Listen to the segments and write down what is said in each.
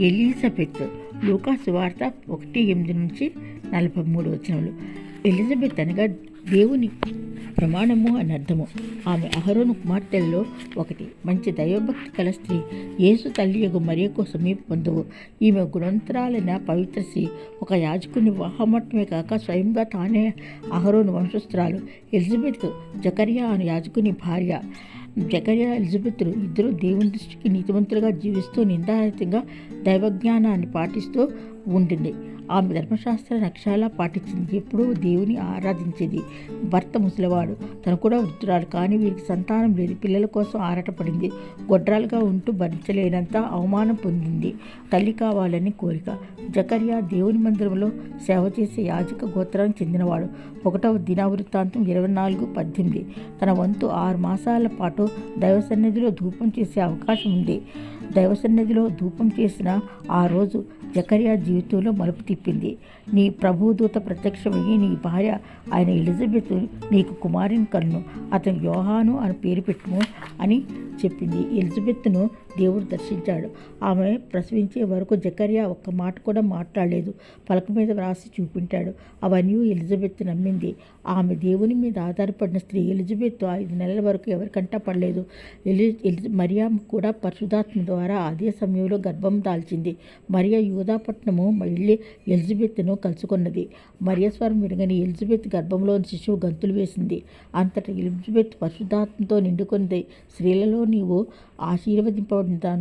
Elizabeth లూకాసు వార్త ఒకటి ఎనిమిది నుంచి నలభై మూడు వచనములు ఎలిజబెత్ అనగా దేవుని ప్రమాణము అని అర్థము. ఆమె అహరోను కుమార్తెల్లో ఒకటి. మంచి దైవభక్తి కల స్త్రీ. యేసు తల్లి యొక్క మరియకు సమీప బంధువు. ఈమె గుణవంతరాలైన పవిత్ర స్త్రీ. ఒక యాజకుని వివాహమట్టమే కాక స్వయంగా తానే అహరోను వంశస్థురాలు. ఎలిజబెత్ జకరియా అను యాజకుని భార్య. జకరియా ఎలిజబెత్లు ఇద్దరు దేవుని దృష్టికి నీతివంతులుగా జీవిస్తూ నిందారహితంగా దైవజ్ఞానాన్ని పాటిస్తూ ఉంటుంది ఆమె ధర్మశాస్త్ర రక్షాలా పాటించింది. ఎప్పుడూ దేవుని ఆరాధించేది. భర్త ముసలివాడు తను కూడా వృద్ధురాలు కానీ వీరికి సంతానం లేదు. పిల్లల కోసం ఆరాటపడింది. గొడ్రాలుగా ఉంటూ భరించలేనంత అవమానం పొందింది. తల్లి కావాలని కోరిక. జకర్యా దేవుని మందిరంలో సేవ చేసే యాజక గోత్రానికి చెందినవాడు. ఒకటవ దినవృత్తాంతం ఇరవై నాలుగు పద్దెనిమిది. తన వంతు ఆరు మాసాల పాటు దైవ సన్నిధిలో ధూపం చేసే అవకాశం ఉంది. దైవ సన్నిధిలో ధూపం చేసిన ఆ రోజు జకరియా జీవితంలో మలుపు తిప్పింది. నీ ప్రభుదూత ప్రత్యక్షమయ్యి నీ భార్య ఆయన ఎలిజబెత్ నీకు కుమారుని కన్ను అతను యోహాను అని పేరు పెట్టుము అని చెప్పింది. ఎలిజబెత్ను దేవుడు దర్శించాడు. ఆమె ప్రసవించే వరకు జకరియా ఒక్క మాట కూడా మాట్లాడలేదు. పలక మీద వ్రాసి చూపించాడు. అవన్నీ ఎలిజబెత్ నమ్మింది. ఆమె దేవుని మీద ఆధారపడిన స్త్రీ ఎలిజబెత్ ఐదు నెలల వరకు ఎవరికంటా పడలేదు. ఎలి మరియా కూడా పరిశుధాత్మ ద్వారా అదే సమయంలో గర్భం దాల్చింది. మరియా యూదాపట్నము మళ్ళీ ఎలిజబెత్ను కలుసుకున్నది. మరియస్వరం విరగని వినగని ఎలిజబెత్ గర్భంలోని శిశువు గంతులు వేసింది. అంతటా ఎలిజబెత్ పరిశుధాత్మతో నిండుకుంది స్త్రీలలో నీవు ఆశీర్వదింపబడిన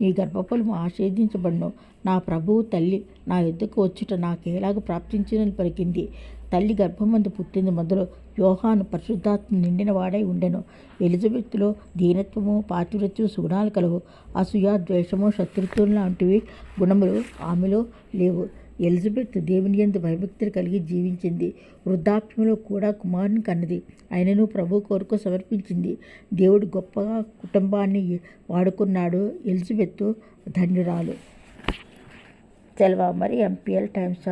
నీ గర్భఫలము ఆశీర్దించబడను నా ప్రభువు తల్లి నా యుద్ధకు వచ్చుట నాకేలాగ ప్రాప్తించినని పలికింది. తల్లి గర్భమందు పుట్టింది మొదలు యోహాను పరిశుద్ధాత్మ నిండిన వాడై ఉండెను. ఎలిజబెత్తులో దీనత్వము పాతివ్రత్యము సుగుణాలు కలవు అసూయ ద్వేషము శత్రుత్వం లాంటివి గుణములు ఆమెలో లేవు. ఎలిజబెత్ దేవుని యందు భయభక్తులు కలిగి జీవించింది. వృద్ధాప్యంలో కూడా కుమారుని కన్నది. ఆయనను ప్రభు కొరకు సమర్పించింది. దేవుడు గొప్పగా కుటుంబాన్ని వాడుకున్నాడు. ఎలిజబెత్ ధన్యురాలు. సెలవు. మరి ఎంపీఎల్ టైమ్స్